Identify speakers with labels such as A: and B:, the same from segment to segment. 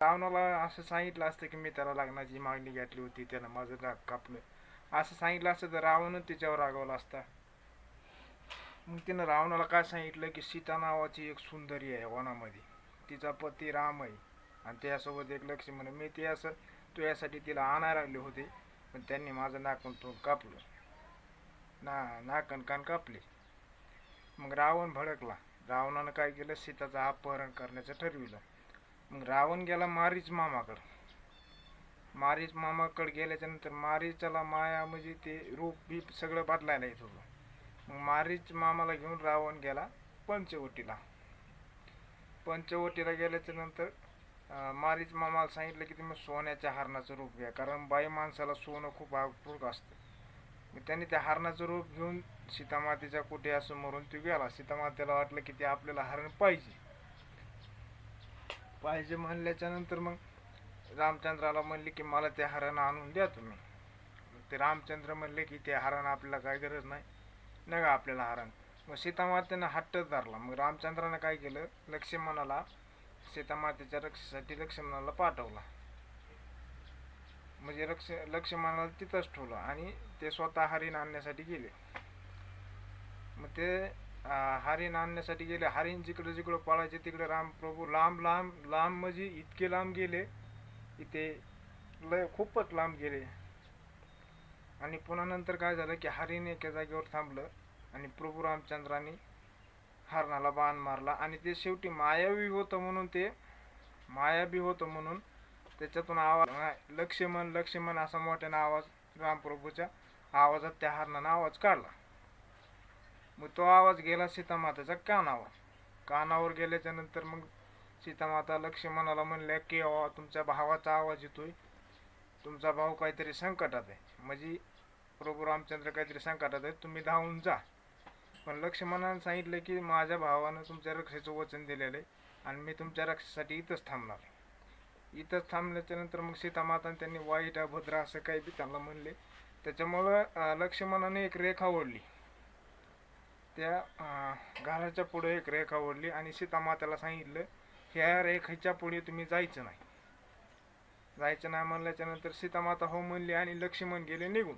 A: रावणाला असं सांगितलं असतं की मी त्याला लग्नाची मागणी घातली होती त्यानं माझं राग कापलं. असं सांगितलं असतं तर रावणच तिच्यावर रागवला असता. मग तिनं रावणाला काय सांगितलं की सीता नावाची एक सुंदरी आहे वनामध्ये. तिचा पती राम आहे. आणि त्यासोबत एक लक्ष्मण आहे. मी ते असं तू यासाठी तिला आणायला लागले होते पण त्यांनी माझं नाकण तोंड कापलं. ना नाकण कान कापले. मग रावण भडकला. रावणानं काय केलं? सीताचं अपहरण करण्याचं ठरविलं. मग रावण गेला मारीच मामाकडं. मारीच मामाकडं गेल्याच्यानंतर मारीचाला माया म्हणजे ते रूप बीप सगळं बदलायला येत होतं. मग मारीच मामाला घेऊन रावण गेला पंचवटीला. पंचवटीला गेल्याच्यानंतर मारीच मामाला सांगितलं की तुम्ही सोन्याच्या हरणाचं रूप घ्या कारण बाई माणसाला सोनं खूप आवडूक असतं. मग त्यांनी त्या हरणाचं रूप घेऊन सीतामातेच्या कुठे असं मरून तो गेला. सीतामातेला वाटलं की ते आपल्याला हरण पाहिजे. पाहिजे म्हणल्याच्या नंतर मग रामचंद्राला म्हणले की मला ते हरण आणून द्या तुम्ही. ते रामचंद्र म्हणले की ते हरण आपल्याला काय गरज नाही. नका आपल्याला हरण. मग सीतामातेनं हट्टच धरला. मग रामचंद्रानं काय केलं? लक्ष्मणाला सीतामातेच्या रक्षेसाठी लक्ष्मणाला पाठवला. म्हणजे लक्ष लक्ष्मणाला तिथंच ठेवलं आणि ते स्वतः हरिण आणण्यासाठी गेले. मग ते हरिण आणण्यासाठी गेले. हरिण जिकडं जिकडं पळायचे तिकडे रामप्रभू लांब लांब लांब म्हणजे इतके लांब गेले इथे लय खूपच लांब गेले. आणि पुन्हा नंतर काय झालं की हरिण एका जागेवर थांबलं आणि प्रभू रामचंद्राने हरणाला बाण मारला. आणि ते शेवटी मायावी होतं म्हणून ते मायावी होतं म्हणून त्याच्यातून आवाज लक्ष्मण लक्ष्मण असा मोठ्यानं आवाज रामप्रभूच्या आवाजात त्या हरणानं आवाज काढला. मग तो आवाज गेला सीतामाताचा कानावर. कानावर गेल्याच्यानंतर मग सीतामाता लक्ष्मणाला म्हणल्या की अहो तुमच्या भावाचा आवाज येतोय. तुमचा भाऊ काहीतरी संकटात आहे. म्हणजे प्रभू रामचंद्र काहीतरी संकटात आहे. तुम्ही धावून जा. पण लक्ष्मणाने सांगितलं की माझ्या भावानं तुमच्या रक्षेचं वचन दिलेलं आहे आणि मी तुमच्या रक्षेसाठी इथंच थांबणार आहे. इथंच थांबल्याच्या नंतर मग सीतामातानं त्यांनी वाईट अभद्र असं काही बी त्यांना म्हणले. त्याच्यामुळं लक्ष्मणाने एक रेखा ओढली. त्या घराच्या पुढे एक रेखा ओढली आणि सीतामात्याला सांगितलं ह्या रेखेच्या पुढे तुम्ही जायचं नाही. जायचं नाही म्हणल्याच्या नंतर सीतामाता हो म्हणली आणि लक्ष्मण गेले निघून.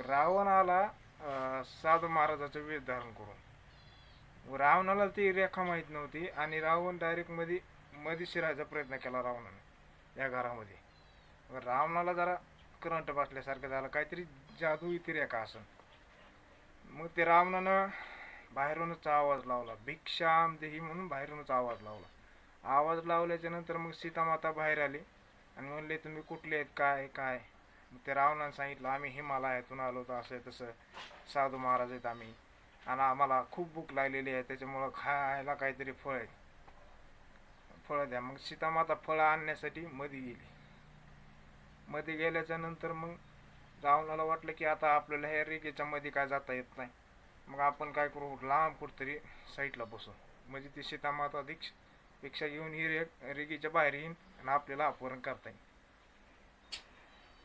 A: रावणाला रावण आला साधू महाराजाचं वेध धारण करून. रावणाला ती रेखा माहीत नव्हती आणि रावण डायरेक्टमध्ये मध्ये शिरायचा प्रयत्न केला रावणाने या घरामध्ये. रावणाला जरा करंट बसल्यासारखं झालं. काहीतरी जादू इथे रेखा असं मग ते रावणानं बाहेरूनच आवाज लावला. भिक्षाम देही म्हणून बाहेरूनच आवाज लावला. आवाज लावल्याच्या नंतर मग सीतामाता बाहेर आली आणि म्हणले तुम्ही कुठले आहेत? काय काय मग ते रावणानं सांगितलं आम्ही हिमालयातून आलो होतो. असं आहे तसं. साधू महाराज आहेत आम्ही. आणि आम्हाला खूप भूक लागलेली आहे. त्याच्यामुळं खायला काहीतरी फळ आहेत फळं द्या. मग सीतामाता फळं आणण्यासाठी मध्ये गेली. मध्ये गेल्याच्यानंतर मग रावणाला वाटलं की आता आपल्याला ह्या रेगेच्या मध्ये काय जाता येत नाही. मग आपण काय करू? लांब कुठतरी साईडला बसू म्हणजे ती सीतामाता दीक्षपेक्षा घेऊन ही रेग रेगेच्या बाहेर येईन आणि आपल्याला अपहरण करता येईल.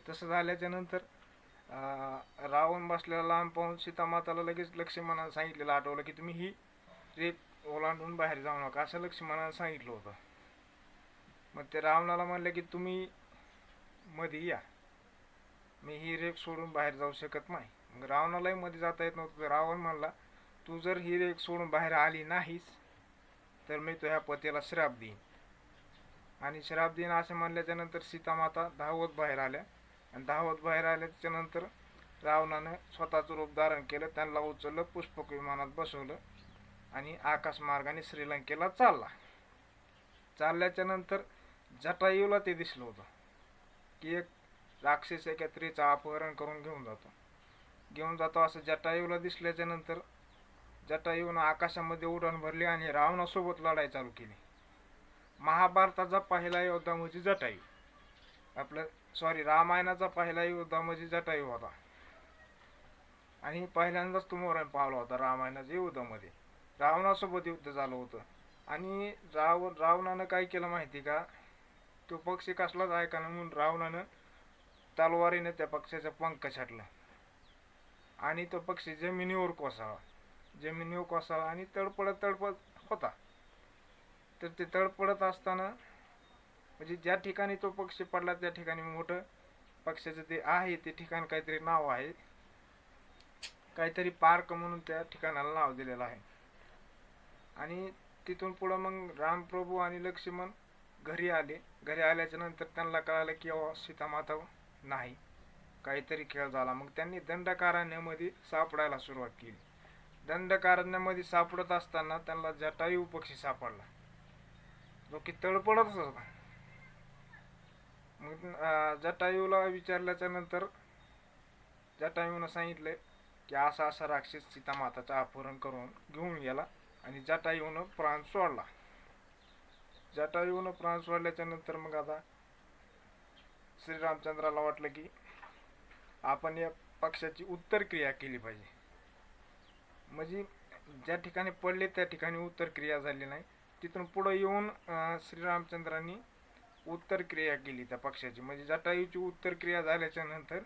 A: तसं झाल्याच्यानंतर रावण बसलेला लांब पाहून सीतामाताला लगेच लक्ष्मणानं सांगितलेलं आठवलं की तुम्ही ही रेग ओलांडून बाहेर जाऊ नका असं लक्ष्मणानं सांगितलं होतं. मग ते रावणाला म्हणलं की तुम्ही मध्ये या. मी ही रेग सोडून बाहेर जाऊ शकत नाही. मग रावणालाही मध्ये जाता येत नव्हतं. रावण म्हणला तू जर ही रेग सोडून बाहेर आली नाहीस तर मी तुझ्या पतीला श्राप देईन. आणि श्राप देईन असे म्हणल्याच्यानंतर सीतामाता धावत बाहेर आल्या. आणि धावत बाहेर आल्याच्यानंतर रावणानं स्वतःचं रूप धारण केलं. त्यांना उचललं पुष्पक विमानात बसवलं आणि आकाशमार्गाने श्रीलंकेला चालला. चालल्याच्यानंतर जटायूला ते दिसलं होतं की एक राक्षस एका स्त्रीचा अपहरण करून घेऊन जातो. घेऊन जातो असं जटायूला दिसल्याच्या नंतर जटायूनं आकाशामध्ये उडण भरली आणि रावणासोबत लढाई चालू केली. महाभारताचा पहिला योद्धा म्हणजे जटायू. आपलं सॉरी रामायणाचा पहिला योद्धा म्हणजे जटायू होता. आणि पहिल्यांदाच तो मोरण पावला होता रामायणाच्या युद्धामध्ये. रावणासोबत युद्ध झालं होतं. आणि राव रावणानं काय केलं माहिती का? तो पक्षी कसलाच ऐकाना म्हणून रावणानं तलवारीने त्या पक्षाचा पंख छाटला. आणि तो पक्षी जमिनीवर कोसळला. जमिनीवर कोसळला आणि तडपडत तडपत होता. तर ते तडपडत असताना म्हणजे ज्या ठिकाणी तो पक्षी पडला त्या ठिकाणी मोठं पक्षाचं ते आहे ते ठिकाण काहीतरी नाव आहे. काहीतरी पार्क म्हणून त्या ठिकाणाला नाव दिलेलं आहे. आणि तिथून पुढं मग रामप्रभू आणि लक्ष्मण घरी आले. घरी आल्याच्यानंतर त्यांना कळालं की अहो सीतामाता नाही. काहीतरी खेळ झाला. मग त्यांनी दंडकारण्यामध्ये सापडायला सुरुवात केली. दंडकारण्यामध्ये सापडत असताना त्यांना जटायू पक्षी सापडला. जो की तळपडतच होता. मग जटायूला विचारल्याच्या नंतर जटायूनं सांगितलं की असा असा राक्षस सीतामाताचं अपहरण करून घेऊन गेला आणि जटायूनं प्राण सोडला. जटायूनं प्राण सोडल्याच्या नंतर मग आता श्रीरामचंद्राला वाटलं की आपण या पक्षाची उत्तर क्रिया केली पाहिजे. म्हणजे ज्या ठिकाणी पडले त्या ठिकाणी उत्तर क्रिया झाली नाही. तिथून पुढं येऊन श्रीरामचंद्रांनी उत्तर क्रिया केली त्या पक्षाची. म्हणजे जटायूची उत्तर क्रिया झाल्याच्यानंतर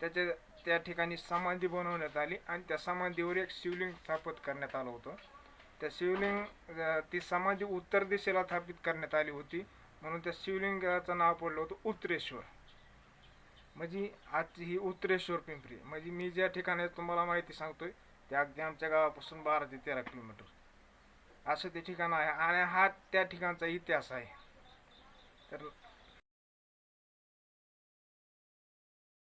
A: त्याच्या त्या ठिकाणी समाधी बनवण्यात आली आणि त्या समाधीवर एक शिवलिंग स्थापित करण्यात आलं होतं. त्या शिवलिंग ती समाधी उत्तर दिशेला स्थापित करण्यात आली होती. म्हणून त्या शिवलिंगाचं नाव पडलं होतं उत्तरेश्वर म्हणजे आजची ही उत्तरेश्वर पिंपरी. म्हणजे मी ज्या ठिकाणी तुम्हाला माहिती सांगतोय त्या अगदी आमच्या गावापासून बारा ते तेरा किलोमीटर. असं ते ठिकाण आहे आणि हा त्या ठिकाणचा इतिहास आहे. तर